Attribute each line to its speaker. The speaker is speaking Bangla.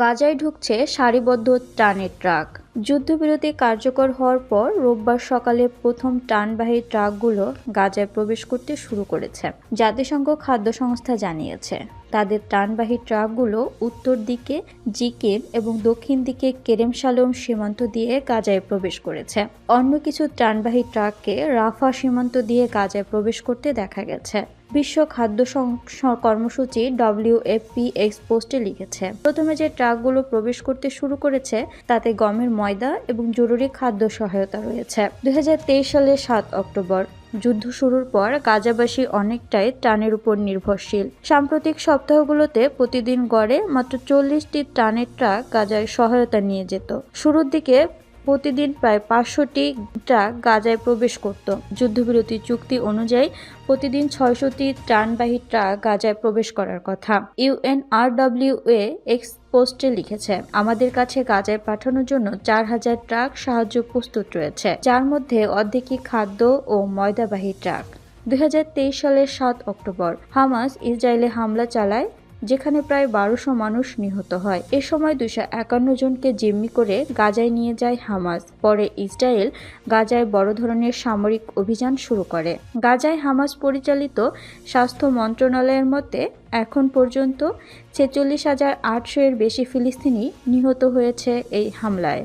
Speaker 1: গাজায় ঢুকছে সারিবদ্ধ টানের ট্রাক। যুদ্ধবিরতি কার্যকর হওয়ার পর রোববার সকালে প্রথম টানবাহী ট্রাকগুলো গাজায় প্রবেশ করতে শুরু করেছে। জাতিসংঘ খাদ্য সংস্থা জানিয়েছে, তাদের টানবাহী ট্রাকগুলো উত্তর দিকে জিকিম এবং দক্ষিণ দিকে কেরেম শালোম সীমান্ত দিয়ে গাজায় প্রবেশ করেছে। অন্য কিছু টানবাহী ট্রাককে রাফা সীমান্ত দিয়ে গাজায় প্রবেশ করতে দেখা গেছে। বিশ্ব খাদ্য কর্মসূচি ডব্লিউএফপি এক্স পোস্টে লিখেছে, প্রথমে যে ট্রাকগুলো প্রবেশ করতে শুরু করেছে, তাতে গমের ময়দা এবং জরুরি খাদ্য সহায়তা রয়েছে। দুই সালের সাত অক্টোবর, যুদ্ধ শুরুর পর গাজাবাসী অনেকটাই টানের উপর নির্ভরশীল। সাম্প্রতিক সপ্তাহগুলোতে প্রতিদিন গড়ে মাত্র চল্লিশটি টানের ট্রাক গাজায় সহায়তা নিয়ে যেত। শুরুর দিকে প্রতিদিন প্রায় পাঁচশোটি ট্রাক গাজায় প্রবেশ করত। যুদ্ধবিরতি চুক্তি অনুযায়ী প্রতিদিন ছয়শটি ট্রানবাহী ট্রাক গাজায় প্রবেশ করার কথা। ইউএনআরডব্লিউএ এক্স পোস্টে লিখেছে, আমাদের কাছে গাজায় পাঠানোর জন্য চার হাজার ট্রাক সাহায্য প্রস্তুত রয়েছে, যার মধ্যে অর্ধেকই খাদ্য ও ময়দাবাহী ট্রাক। দুই হাজার তেইশ সালের সাত অক্টোবর, হামাস ইসরায়েলে হামলা চালায় যেখানে প্রায় বারোশো মানুষ নিহত হয়। এ সময় দুশো একান্ন জনকে জিম্মি করে গাজায় নিয়ে যায় হামাস। পরে ইসরায়েল গাজায় বড় ধরনের সামরিক অভিযান শুরু করে। গাজায় হামাস পরিচালিত স্বাস্থ্য মন্ত্রণালয়ের মতে, এখন পর্যন্ত ছেচল্লিশ হাজার আটশো এর বেশি ফিলিস্তিনি নিহত হয়েছে এই হামলায়।